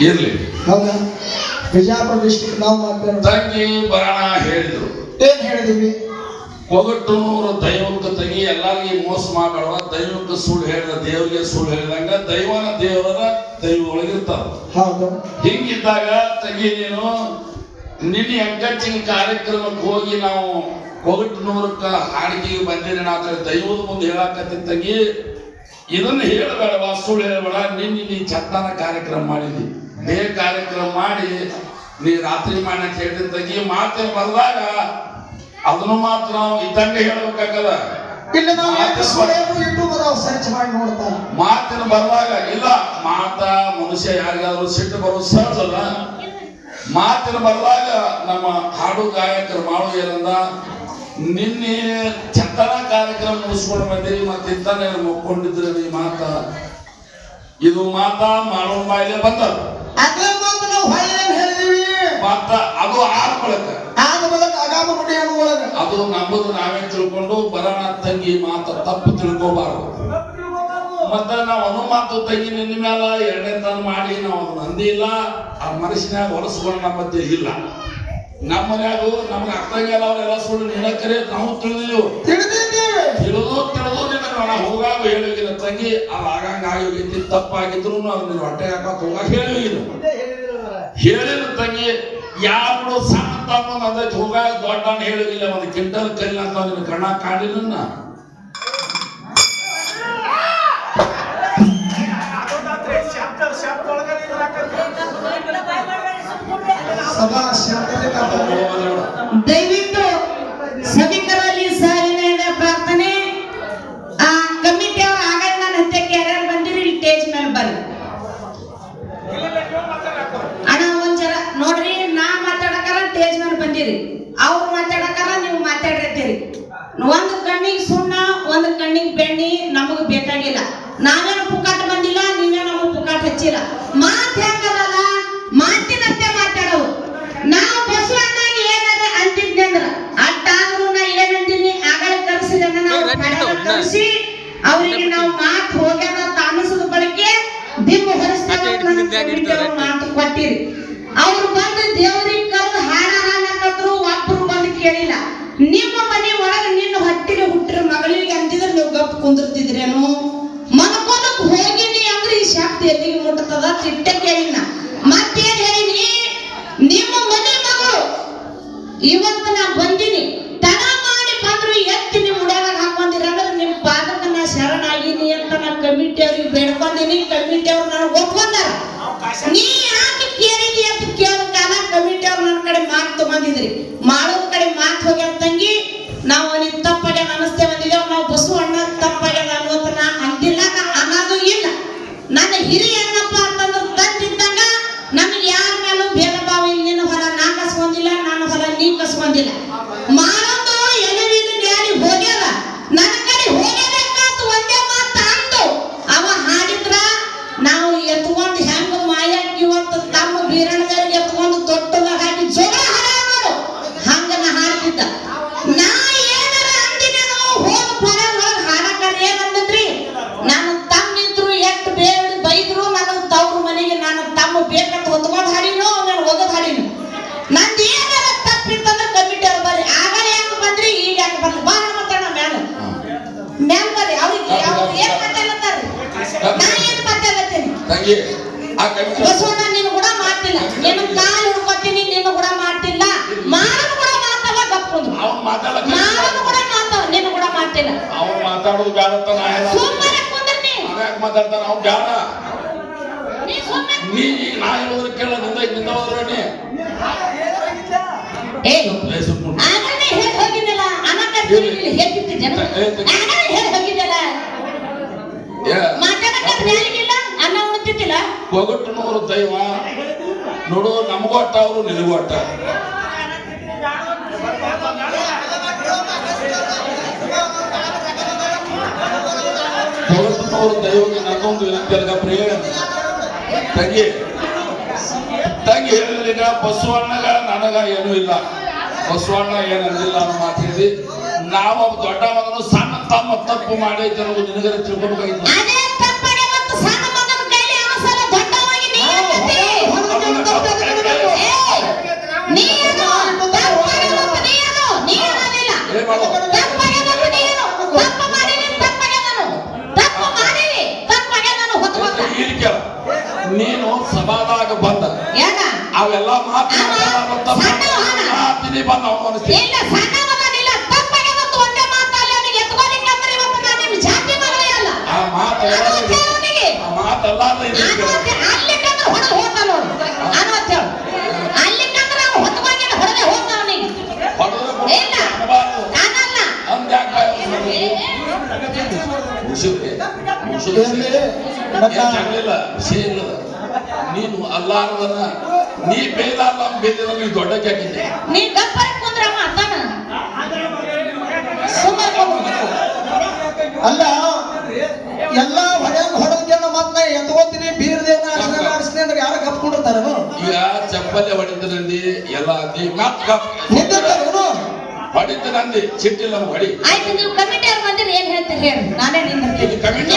ಇರ್ಲಿ. ಹೌದಾ? ಬಿಜಾಪುರ ಡಿಸ್ಟಿಕ್ ನಾವು ಮಾಡ್ತೇವೆ ತಂಗಿ ಬರೋಣ ಹೇಳಿದ್ರು. ಏನ್ ಹೇಳಿದೀವಿ? ಒಗಟೂರು ದೈವಕ್ಕೆ ತಂಗಿ ಎಲ್ಲರಿಗೆ ಮೋಸ ಮಾಡಬೇಡ ದೈವಕ್ಕೆ ಸುಳ್ಳು ಹೇಳಿದ ದೇವರಿಗೆ ಸುಳ್ಳು ಹೇಳಿದಂಗ ದೈವನ ದೇವರ ದೈವ ಹೌದು. ಹಿಂಗಿದ್ದಾಗ ತಂಗಿ ನೀನು ನಿನ್ನ ಎಂಕಚ್ಚಿನ ಕಾರ್ಯಕ್ರಮಕ್ಕೆ ಹೋಗಿ ನಾವು ಕೊಗಟ್ನೂರಕ್ಕ ಹಾಡಿಕೆಗೆ ಬಂದಿರಿ ನಾವು ದೈವದ ಮುಂದೆ ಹೇಳಾಕತ್ತಿ ತಂಗಿ ಇದನ್ನ ಹೇಳಬೇಡ ಸುಳ್ಳು ಹೇಳಬೇಡ ನಿನ್ನೆ ನೀ ಚಂದನ ಕಾರ್ಯಕ್ರಮ ಮಾಡಿದಿ. ಬೇ ಕಾರ್ಯಕ್ರಮ ಮಾಡಿ ನೀ ರಾತ್ರಿ ಮಾಡಿ ಅಂತ ಈ ಮಾತೆ ಬಂದಾಗ ಅದನ್ನು ಮಾತ್ರ ನಾವು ಇದ್ದಂಗೆ ಹೇಳ್ಬೇಕಾಗಲ್ಲ. ಇಲ್ಲ ನಾವು ಸರ್ಚ್ ಮಾಡಿ ನೋಡ್ತಾರ ಮಾತಿನ ಬರುವಾಗ ಇಲ್ಲ ಮಾತ ಮನುಷ್ಯ ಯಾರಿಗಾದ್ರೂ ಸಿಟ್ಟು ಬರೋದು ಸಹಜ ಅಲ್ಲ. ಮಾತಿನ ಬರುವಾಗ ನಮ್ಮ ಹಾಡು ಗಾಯಕರು ಮಾಡೋ ಏನಂದ ನಿನ್ನೆ ಚಂದನ ಕಾರ್ಯಕ್ರಮ ಮುಗಿಸ್ಕೊಂಡು ಬಂದಿರಿ ಮತ್ತೆ ಇಂತಾನೆ ಮುಕ್ಕೊಂಡಿದ್ರೆ ಈ ಮಾತ. ಇದು ಮಾತ ಮಾಡೋ ಬಾಯಿಲೆ ಬಂತ ಅದೇ ಮಾತು ನಾವು ಹೇಳಿದೀವಿ? ಮಾತ ಅದು ಆದ ಬಳಕ. ಅದು ನಮ್ಮದು ನಾವೇ ತಿಳ್ಕೊಂಡು ಬರೋಣ ತಂಗಿ ಮಾತ ತಪ್ಪು ತಿಳ್ಕೋಬಾರ್ದು. ಮತ್ತ ನಾವು ಅನು ಮಾತು ತಂಗಿ ನಿನ್ನ ಮ್ಯಾಲ ಎರಡನೇ ತನ ಮಾಡಿ ನಾವು ಅದನ್ನ ಅಂದಿಲ್ಲ ಆ ಮನಸ್ಸಿನಾಗ ಹೊರಸ್ಕೊಂಡು ನಮ್ಮ ಮಧ್ಯೆ ಇಲ್ಲ. ನಮ್ಮ ಮನ್ಯಾಗ ನಮ್ಗೆ ಅರ್ಥಂಗೆಲ್ಲ ಅವರೆಲ್ಲ ಸುಳ್ಳು ನಿನಕರೆ ನಾವು ತಿಳಿದಿಲ್ಲ ತಿಳಿದಿದ್ದೀವಿ. ತಿಳಿದು ತಿಳಿದು ನಿನಗೆ ನಾವು ಹೋಗಾಗ ಹೇಳಿಗಿಲ್ಲ ತಂಗಿ ಅದು ಆಗಂಗ ಆಗೋಗೈತಿ ತಪ್ಪಾಗಿದ್ರು ಅದು ನಿನ್ನ ಹೊಟ್ಟೆ ಹಾಕಕ್ ಹೋಗಾಕ ಹೇಳಿಲ್ಲ ಹೇಳಿಲ್ಲ ತಂಗಿ ಯಾರು ಸಣ್ಣ ತಮ್ಮ ಅದಕ್ಕೆ ಹೋಗಾಗ ದೊಡ್ಡ ಹೇಳಿಲ್ಲ ಒಂದು ಕಿಂಟಲ್ ಕಲ್ಲ ಅಂತ ನಿನ್ನ ಕಣ್ಣ ಕಾಣಿಲ್ಲ ಸದಾ ಶಾಂತತೆ. ದಯವಿಟ್ಟು ಸಭಿಕರಲ್ಲಿ ಸಾವಿನ ಪ್ರಾರ್ಥನೆ ಆ ಕಮಿಟಿ ಅವ್ರ ಆಗಲ್ಲ ನನ್ನ ಹತ್ತಕ್ಕೆ ಯಾರ್ಯಾರು ಬಂದಿರಿ ಇಲ್ಲಿ ಸ್ಟೇಜ್ ಮೇಲೆ ಬರ್ರಿ ಅಣ್ಣ ಒಂದ್ ಜರ ನೋಡ್ರಿ, ನಾ ಮಾತಾಡಕಾರ ಸ್ಟೇಜ್ ಮೇಲೆ ಬಂದಿರಿ ಕುಂದಿರ್ತಿದ್ರೇನು ಮನಕೋಲಕ್ ಹೋಗಿನಿ ಅಂದ್ರೆ ಈ ಶಕ್ತಿ ಎಲ್ಲಿಗೆ ಮುಟ್ಟತದ ತಿಟ್ಟ ಕೇಳಿನ. ಮತ್ತೇನ್ ಹೇಳಿನಿ? ನಿಮ್ಮ ಮನೆ ಮಗಳು ಇವತ್ತು ನಾ ಬಂದಿನಿ. ತನ ಮಾಡಿ ಬಂದ್ರು ಎತ್ತಿ ನಿಮ್ಮ ಉಡ್ಯಾಗ ಹಾಕೊಂಡಿರ ಅಂದ್ರೆ ನಿಮ್ಮ ಪಾದಕ್ಕ ನಾ ಶರಣಾಗಿನಿ ಅಂತ ನಾ ಕಮಿಟಿ ಅವ್ರಿಗೆ ಬೇಡ್ಕೊಂಡಿನಿ ಕಮಿಟಿ ಅವ್ರು ನನಗೆ ಒಪ್ಕೊಂಡಾರ. ನೀ ಯಾಕೆ ಕೇಳಿದಿ ಅಂತ ಕೇಳ ಕಮಿಟಿ ಅವ್ರು ನನ್ನ ಕಡೆ ಮಾತು ತಗೊಂಡಿದ್ರಿ. ಮಾಡೋದ್ ಕಡೆ ಮಾತು ಹೋಗ್ಯಾವ. ತಂಗಿ ಆ ಬಸವಣ್ಣ ನೀನು ಕೂಡ ಮಾಡ್ತಿಲ್ಲ ನಿನ್ನ ಕಾಲು ಹಿಡ್ಕೊತೀನಿ ನಿನ್ನ ಕೂಡ ಮಾಡ್ತಿಲ್ಲ ಮಾರನು ಕೂಡ ಮಾತವ ಗಪ್ಪುಂದು ಅವ್ನು ಮಾತಾಡಕ ಮಾರನು ಕೂಡ ಮಾತವ ನಿನ್ನ ಕೂಡ ಮಾಡ್ತಿಲ್ಲ ಅವ ಮಾತಾಡೋದು ಬೇಡ ಅಂತ ನಾ ಹೇಳ ಸುಮ್ಮನೆ ಕುಂದ್ರಿ ಯಾಕೆ ಮಾತಾಡ್ತಾನ ಅವ ಬೇಡ ನೀ ಸುಮ್ಮನೆ ನೀ ನಾ ಹೇಳೋದ್ರ ಕೇಳ ನಿಂದ ನಿಂದ ಹೋದ್ರ ನೀ ಏ ಲೇ ಸುಮ್ನೆ. ಆಗಲೇ ಹೇಳಿ ಹೋಗಿದ್ದಲ್ಲ ಹೇಳ್ತಿದ್ದೆ ಆಗಲೇ ಹೇಳಿ ಹೋಗಿದ್ದಲ್ಲ ಒಗಟುನೂರು ದೈವ. ನೋಡು ನಮಗೊಟ್ಟ ಅವರು ನಿನಗೂ ಅಟ್ಟ. ಒಗಟುನೂರು ದೈವಕ್ಕೆ ನನ್ನೊಂದು ವಿನಂತಿ ಅಲ್ಗ ಪ್ರಿಯ ತಂಗಿ ತಂಗಿ ಹೇಳಿದ ಬಸವಣ್ಣಗ ನನಗ ಏನೂ ಇಲ್ಲ. ಬಸವಣ್ಣ ಏನಂದಿಲ್ಲ ಅನ್ನೋ ಮಾತಾಡಿದ್ವಿ ನಾವು ದೊಡ್ಡವನನ್ನು ಸಣ್ಣ ತಮ್ಮ ತಪ್ಪು ಮಾಡಿ ಜನರು ನಿನಗರೆ ತಿಳ್ಕೊಬೇಕಾಗಿತ್ತು ಇಲ್ಲ ಸಣ್ಣವನಿಲ್ಲ ಒಂದೇ ಇವತ್ತು ನಾನು ನಿಮ್ಮ ಜಾತಿ ಆ ಆ ನಾನು ಹೊರಗೆ ಇಲ್ಲ. ನಾನಲ್ಲ ನೀನು ಅಲ್ಲಾರದನ್ನ ನೀ ಬೇದಾರ್ಲ ಬೇದಿರೋ ನೀ ದೊಡ್ಡ ಹಾಕಿದ್ದೆ ಅಲ್ಲ ಎಲ್ಲ ಹೊಡೆಯಂಗ್ ಹೊಡೆದ್ಯನ್ನ ಮತ್ತ ಎತ್ಕೋತೀನಿ ಬೀರ್ದೇನ ಆಡಿಸ್ತೀನಿ ಆಡಿಸ್ತೀನಿ ಅಂದ್ರೆ ಯಾರು ಕಪ್ಕೊಂಡಿರ್ತಾರ ಈಗ ಚಪ್ಪಲಿ ಹೊಡಿತನಂದಿ ಎಲ್ಲ ಅಂದಿ ಮತ್ ಗಪ್. ನಿಂತಿರ್ತಾರ ಹೊಡಿತನಂದಿ ಚಿಟ್ಟಿಲ್ಲ ಹೊಡಿ. ಆಯ್ತು ನೀವು ಕಮಿಟಿ ಅವ್ರು ಬಂದಿರಿ ಏನ್ ಹೇಳ್ತೀರಿ ಹೇಳಿ. ನಾನೇ ನಿಂದಿರ್ತೀನಿ. ಕಮಿಟಿ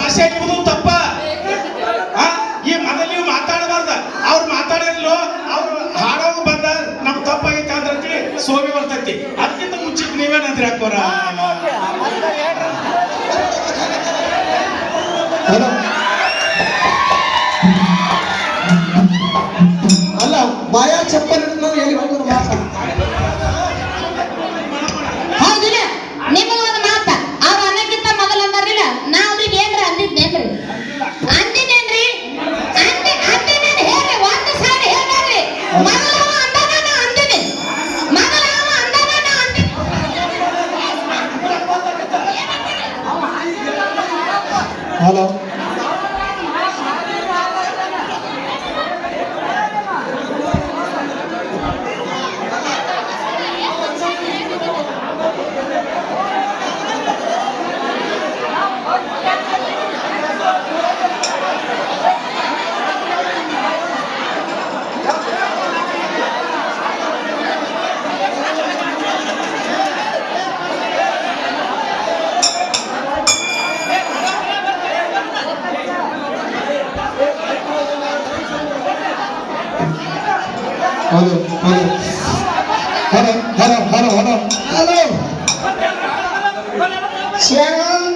ಭಾಷೆ ಎಂಬುದು ತಪ್ಪ? ಈ ಮನೆಯಲ್ಲಿ ನೀವು ಮಾತಾಡಬಾರ್ದ. ಅವ್ರು ಮಾತಾಡಿರ್ಲೋ ಅವ್ರು ಹಾಡೋ ಬಂದ, ನಮ್ ತಪ್ಪಾಗೈತೆ ಅಂದ್ರೆ ಸೋಮಿ ಬರ್ತೈತಿ. ಅದಕ್ಕಿಂತ ಮುಂಚಿತ ನೀವೇನಂದ್ರೆ ಹಾಕೋರ ಅಲ್ಲ ಬಾಯ ಚಪ್ಪಲಿ hermanos. হলো হলো হলো হলো হলো হলো হলো